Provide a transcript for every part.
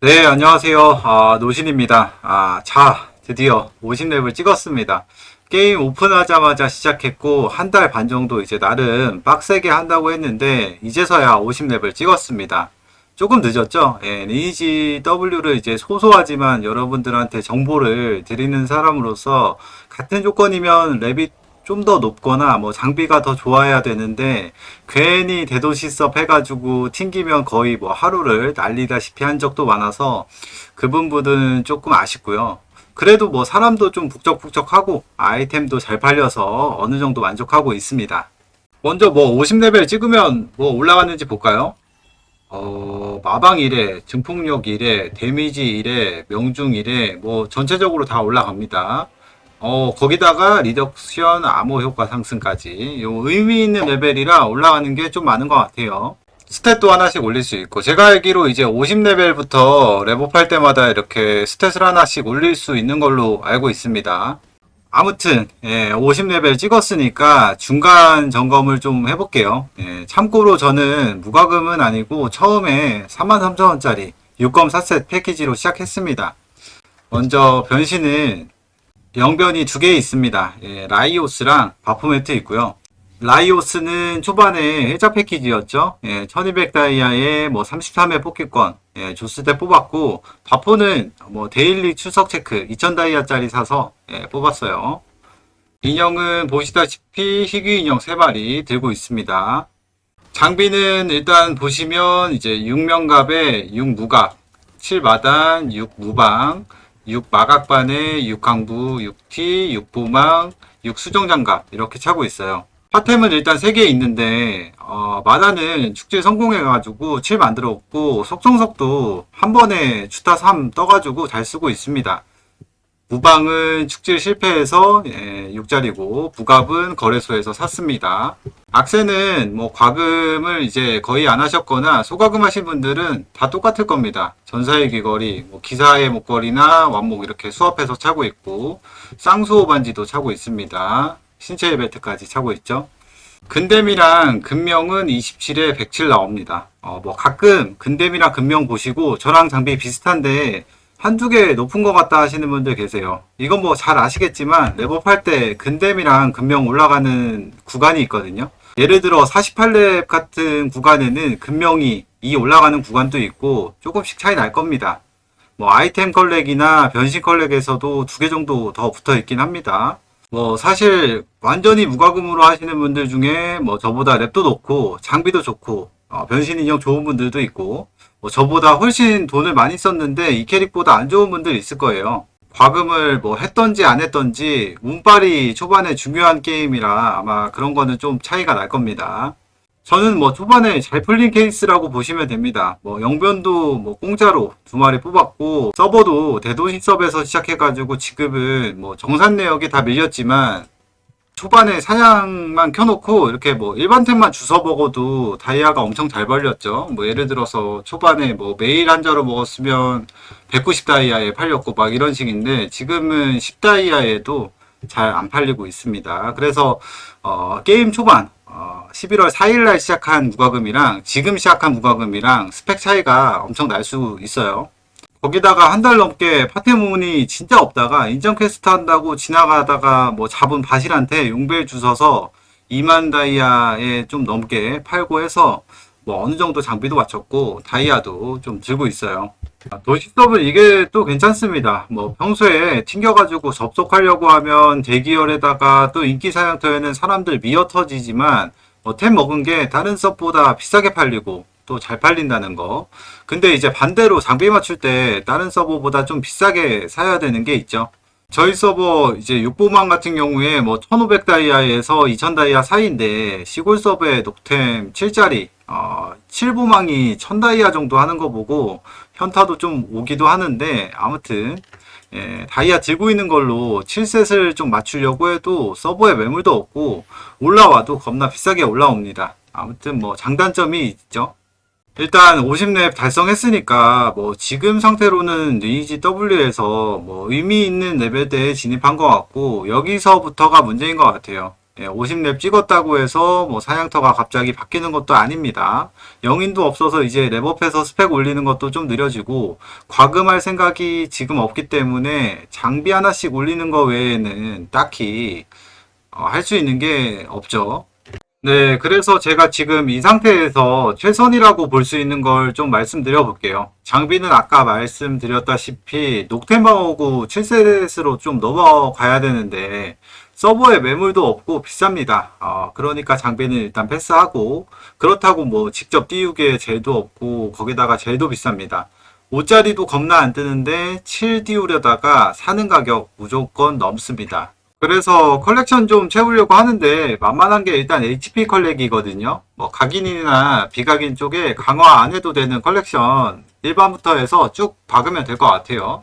네, 안녕하세요. 아, 노신입니다. 아, 자, 드디어 50렙을 찍었습니다. 게임 오픈하자마자 시작했고, 한 달 반 정도 이제 나름 빡세게 한다고 했는데, 이제서야 50렙을 찍었습니다. 조금 늦었죠? 예, 리니지 W를 이제 소소하지만 여러분들한테 정보를 드리는 사람으로서, 같은 조건이면 렙이 좀 더 높거나 뭐 장비가 더 좋아야 되는데 괜히 대도시 섭 해가지고 튕기면 거의 뭐 하루를 날리다시피 한 적도 많아서 그 부분은 조금 아쉽고요. 그래도 뭐 사람도 좀 북적북적하고 아이템도 잘 팔려서 어느 정도 만족하고 있습니다. 먼저 뭐 50레벨 찍으면 뭐 올라갔는지 볼까요? 어, 마방 1회, 증폭력 1회, 데미지 1회, 명중 1회, 뭐 전체적으로 다 올라갑니다. 어, 거기다가 리덕션 암호 효과 상승까지. 요 의미 있는 레벨이라 올라가는 게 좀 많은 것 같아요. 스탯도 하나씩 올릴 수 있고, 제가 알기로 이제 50레벨부터 랩업할 때마다 이렇게 스탯을 하나씩 올릴 수 있는 걸로 알고 있습니다. 아무튼, 예, 50레벨 찍었으니까 중간 점검을 좀 해볼게요. 예, 참고로 저는 무과금은 아니고 처음에 33,000원짜리 6검 4셋 패키지로 시작했습니다. 먼저 변신은 영변이 두 개 있습니다. 예, 라이오스랑 바포매트 있고요. 라이오스는 초반에 해자 패키지였죠. 예, 1200 다이아에 뭐 33회 뽑기권 예, 줬을 때 뽑았고 바포는 뭐 데일리 추석 체크 2000 다이아짜리 사서 예, 뽑았어요. 인형은 보시다시피 희귀 인형 3마리 들고 있습니다. 장비는 일단 보시면 이제 6명갑에 6무갑, 7마단, 6무방, 6 마각반에 6강부, 6T, 6보망, 6수정장갑 이렇게 차고 있어요. 파템은 일단 3개 있는데 어, 마다는 축제 성공해가지고 7 만들었고 속성석도 한 번에 주타 3 떠가지고 잘 쓰고 있습니다. 무방은 축제 실패해서 6짜리고 부갑은 거래소에서 샀습니다. 악세는 뭐 과금을 이제 거의 안 하셨거나 소과금 하신 분들은 다 똑같을 겁니다. 전사의 귀걸이, 뭐 기사의 목걸이나 완목 이렇게 수업해서 차고 있고 쌍수호 반지도 차고 있습니다. 신체의 벨트까지 차고 있죠. 근댐이랑 근명은 27에 107 나옵니다. 어, 뭐 가끔 근댐이랑 근명 보시고 저랑 장비 비슷한데 한두 개 높은 것 같다 하시는 분들 계세요. 이건 뭐 잘 아시겠지만 랩업할 때 근댐이랑 근명 올라가는 구간이 있거든요. 예를 들어 48렙 같은 구간에는 근명이 2 올라가는 구간도 있고 조금씩 차이 날 겁니다. 뭐 아이템 컬렉이나 변신 컬렉에서도 두 개 정도 더 붙어 있긴 합니다. 뭐 사실 완전히 무과금으로 하시는 분들 중에 뭐 저보다 랩도 높고 장비도 좋고 어, 변신 인형 좋은 분들도 있고 뭐 저보다 훨씬 돈을 많이 썼는데 이 캐릭보다 안 좋은 분들 있을 거예요. 과금을 뭐 했던지 안 했던지 운빨이 초반에 중요한 게임이라 아마 그런 거는 좀 차이가 날 겁니다. 저는 뭐 초반에 잘 풀린 케이스라고 보시면 됩니다. 뭐 영변도 뭐 공짜로 두 마리 뽑았고 서버도 대도시 서버에서 시작해가지고 지금은 뭐 정산 내역이 다 밀렸지만 초반에 사냥만 켜놓고 이렇게 뭐 일반 템만 주워 먹어도 다이아가 엄청 잘 벌렸죠. 뭐 예를 들어서 초반에 뭐 매일 한 자로 먹었으면 190 다이아에 팔렸고 막 이런 식인데 지금은 10 다이아에도 잘 안 팔리고 있습니다. 그래서 어, 게임 초반 어, 11월 4일 날 시작한 무과금이랑 지금 시작한 무과금이랑 스펙 차이가 엄청 날 수 있어요. 거기다가 한 달 넘게 파테몬이 진짜 없다가 인정 퀘스트 한다고 지나가다가 뭐 잡은 바실한테 용벨 주셔서 2만 다이아에 좀 넘게 팔고 해서 뭐 어느 정도 장비도 맞췄고 다이아도 좀 들고 있어요. 도시 서브 이게 또 괜찮습니다. 뭐 평소에 튕겨가지고 접속하려고 하면 대기열에다가 또 인기 사냥터에는 사람들 미어 터지지만 뭐 템 먹은 게 다른 서브보다 비싸게 팔리고 또 잘 팔린다는 거. 근데 이제 반대로 장비 맞출 때 다른 서버보다 좀 비싸게 사야 되는 게 있죠. 저희 서버 이제 6보망 같은 경우에 뭐 1500 다이아에서 2000 다이아 사이인데 시골 서버에 녹템 7짜리 어 7보망이 1000 다이아 정도 하는 거 보고 현타도 좀 오기도 하는데 아무튼 예, 다이아 들고 있는 걸로 7셋을 좀 맞추려고 해도 서버에 매물도 없고 올라와도 겁나 비싸게 올라옵니다. 아무튼 뭐 장단점이 있죠. 일단 50렙 달성했으니까 뭐 지금 상태로는 리니지 W에서 뭐 의미 있는 레벨대에 진입한 것 같고 여기서부터가 문제인 것 같아요. 50렙 찍었다고 해서 뭐 사냥터가 갑자기 바뀌는 것도 아닙니다. 영인도 없어서 이제 랩업해서 스펙 올리는 것도 좀 느려지고 과금할 생각이 지금 없기 때문에 장비 하나씩 올리는 거 외에는 딱히 어, 할수 있는 게 없죠. 네, 그래서 제가 지금 이 상태에서 최선이라고 볼 수 있는 걸 좀 말씀드려 볼게요. 장비는 아까 말씀드렸다시피 녹템방어구 7세대스로 좀 넘어가야 되는데 서버에 매물도 없고 비쌉니다. 어, 그러니까 장비는 일단 패스하고 그렇다고 뭐 직접 띄우기에 젤도 없고 거기다가 젤도 비쌉니다. 5짜리도 겁나 안 뜨는데 7 띄우려다가 사는 가격 무조건 넘습니다. 그래서 컬렉션 좀 채우려고 하는데 만만한 게 일단 HP 컬렉이거든요. 뭐 각인이나 비각인 쪽에 강화 안 해도 되는 컬렉션 일반부터 해서 쭉 박으면 될 것 같아요.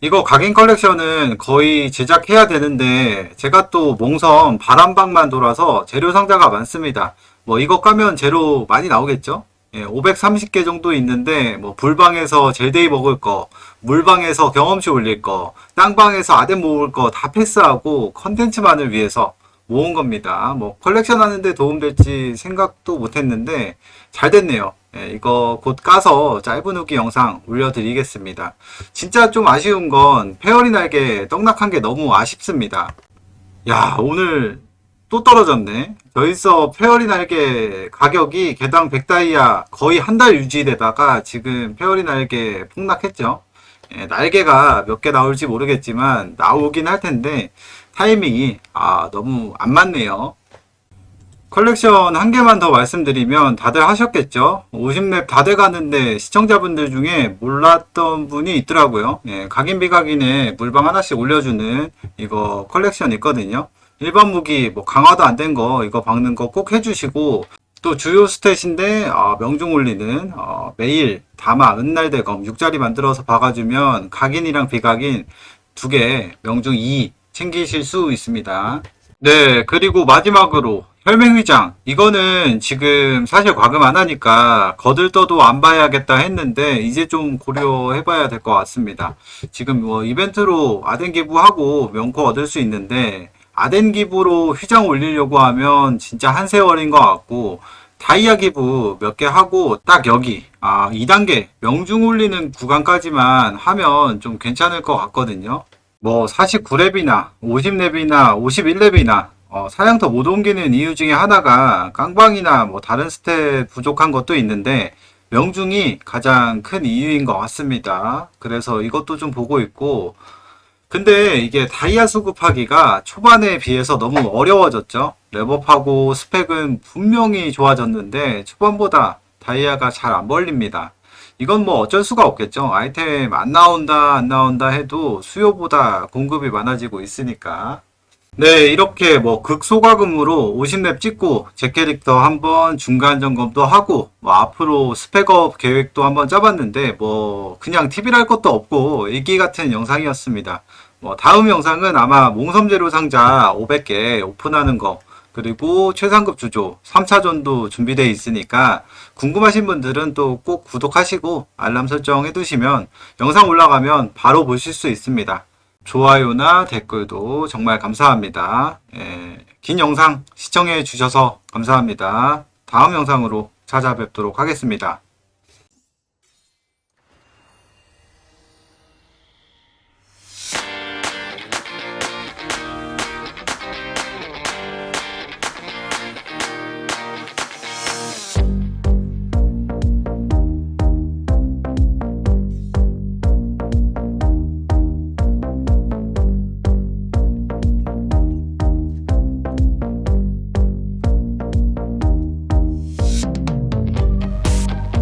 이거 각인 컬렉션은 거의 제작해야 되는데 제가 또 몽섬 바람방만 돌아서 재료 상자가 많습니다. 뭐 이거 까면 재료 많이 나오겠죠? 예, 530개 정도 있는데 뭐 불방에서 젤데이 먹을 거, 물방에서 경험치 올릴 거, 땅방에서 아덴 모을 거 다 패스하고 컨텐츠만을 위해서 모은 겁니다. 뭐 컬렉션 하는데 도움될지 생각도 못했는데 잘 됐네요. 예, 이거 곧 까서 짧은 후기 영상 올려드리겠습니다. 진짜 좀 아쉬운 건 페어리 날개 떡락한 게 너무 아쉽습니다. 야 오늘 또 떨어졌네. 저희서 페어리 날개 가격이 개당 100다이아 거의 한 달 유지되다가 지금 페어리 날개 폭락했죠. 예, 날개가 몇 개 나올지 모르겠지만 나오긴 할 텐데 타이밍이 아 너무 안 맞네요. 컬렉션 한 개만 더 말씀드리면 다들 하셨겠죠? 50렙 다 돼가는데 시청자분들 중에 몰랐던 분이 있더라고요. 예, 각인 비각인에 물방 하나씩 올려주는 이거 컬렉션 있거든요. 일반 무기 뭐 강화도 안 된 거 이거 박는 거 꼭 해주시고 또 주요 스탯인데 어, 명중 올리는 어, 매일 다마 은날 대검 6자리 만들어서 박아주면 각인이랑 비각인 두 개 명중 2 챙기실 수 있습니다. 네 그리고 마지막으로 혈맹휘장 이거는 지금 사실 과금 안 하니까 거들떠도 안 봐야겠다 했는데 이제 좀 고려해 봐야 될 것 같습니다. 지금 뭐 이벤트로 아덴 기부하고 명코 얻을 수 있는데 아덴 기부로 휘장 올리려고 하면 진짜 한 세월인 것 같고 다이아 기부 몇 개 하고 딱 여기 아 2단계 명중 올리는 구간까지만 하면 좀 괜찮을 것 같거든요. 뭐 49렙이나 50렙이나 51렙이나 어, 사양터 못 옮기는 이유 중에 하나가 깡방이나 뭐 다른 스탯 부족한 것도 있는데 명중이 가장 큰 이유인 것 같습니다. 그래서 이것도 좀 보고 있고 근데 이게 다이아 수급하기가 초반에 비해서 너무 어려워졌죠. 랩업하고 스펙은 분명히 좋아졌는데 초반보다 다이아가 잘 안 벌립니다. 이건 뭐 어쩔 수가 없겠죠. 아이템 안 나온다 안 나온다 해도 수요보다 공급이 많아지고 있으니까. 네, 이렇게 뭐 극소가금으로 50렙 찍고 제 캐릭터 한번 중간 점검도 하고 뭐 앞으로 스펙업 계획도 한번 짜봤는데 뭐 그냥 TV랄 것도 없고 일기 같은 영상이었습니다. 뭐 다음 영상은 아마 몽섬재료 상자 500개 오픈하는 거 그리고 최상급 주조 3차전도 준비되어 있으니까 궁금하신 분들은 또 꼭 구독하시고 알람 설정 해 두시면 영상 올라가면 바로 보실 수 있습니다. 좋아요나 댓글도 정말 감사합니다. 예, 긴 영상 시청해 주셔서 감사합니다. 다음 영상으로 찾아뵙도록 하겠습니다.